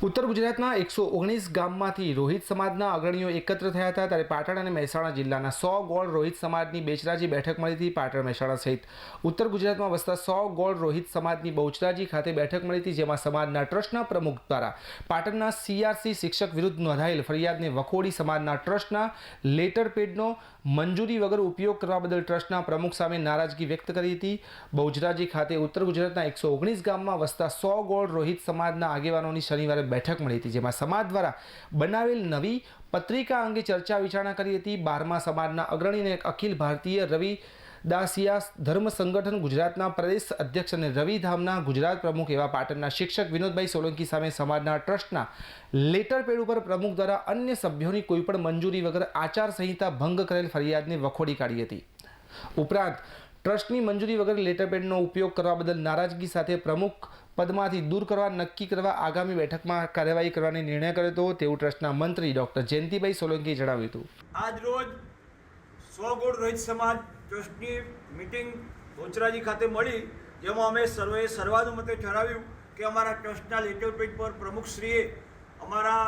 ઉત્તર ગુજરાતના એકસો ઓગણીસ ગામમાંથી રોહિત સમાજના અગ્રણીઓ એકત્ર થયા હતા ત્યારે પાટણ અને મહેસાણા જિલ્લાના સો ગોળ રોહિત સમાજની બેચરાજી બેઠક મળી હતી પાટણ મહેસાણા સહિત. ઉત્તર ગુજરાતમાં વસતા સો ગોળ રોહિત સમાજની બહુચરાજી ખાતે બેઠક મળી હતી જેમાં સમાજના ટ્રસ્ટના પ્રમુખ દ્વારા પાટણના સીઆરસી શિક્ષક વિરુદ્ધ નોંધાયેલ ફરિયાદને વખોડી સમાજના ટ્રસ્ટના લેટર પેડનો મંજૂરી વગર ઉપયોગ કરવા બદલ ટ્રસ્ટના પ્રમુખ સામે નારાજગી વ્યક્ત કરી હતી. બહુચરાજી ખાતે ઉત્તર ગુજરાતના એકસો ઓગણીસ ગામમાં વસતા સો ગોળ રોહિત સમાજના આગેવાનોની શનિવારે બેઠક મળી હતી, જેમાં સમાજ દ્વારા બનાવેલ નવી પત્રિકા અંગે ચર્ચા વિચારણા કરી હતી. બારમા સમાજના અગ્રણી અને અખિલ ભારતીય રવિ દાસિયા ધર્મ સંગઠન ગુજરાતના પ્રદેશ અધ્યક્ષ અને રવિધામના ગુજરાત પ્રમુખ એવા પાટણના શિક્ષક વિનોદભાઈ સોલંકી સામે સમાજના ટ્રસ્ટના લેટર પેડ ઉપર પ્રમુખ દ્વારા અન્ય સભ્યોની કોઈપણ મંજૂરી વગર આચાર સંહિતા ભંગ કરેલ ફરિયાદને વખોડી કાઢી હતી. ઉપરાંત ટ્રસ્ટની મંજૂરી વગર લેટરપેડનો ઉપયોગ કરવા બદલ નારાજગી સાથે પ્રમુખ પદમાંથી દૂર કરવા, નક્કી કરવા આગામી બેઠકમાં કાર્યવાહી કરવાનો નિર્ણય કર્યો હતો તેવું ટ્રસ્ટના મંત્રી ડૉક્ટર જયંતિભાઈ સોલંકીએ જણાવ્યું હતું. આજ રોજ સો ગોળ રોહિત સમાજ ટ્રસ્ટની મિટિંગ ગોચરાજી ખાતે મળી, જેમાં અમે સર્વે, સર્વાનુમતે ઠરાવ્યું કે અમારા ટ્રસ્ટના લેટરપેડ પર પ્રમુખશ્રીએ અમારા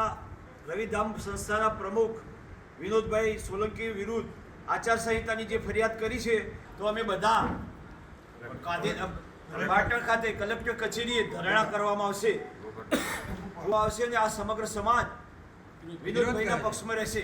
રવિધામ સંસ્થાના પ્રમુખ વિનોદભાઈ સોલંકી વિરુદ્ધ આચારસંહિતાની જે ફરિયાદ કરી છે તો અમે બધા પાટણ ખાતે કલેક્ટર કચેરીએ ધરણા કરવામાં આવશે. આવશે અને આ સમગ્ર સમાજ વિનોદભાઈના પક્ષમાં રહેશે.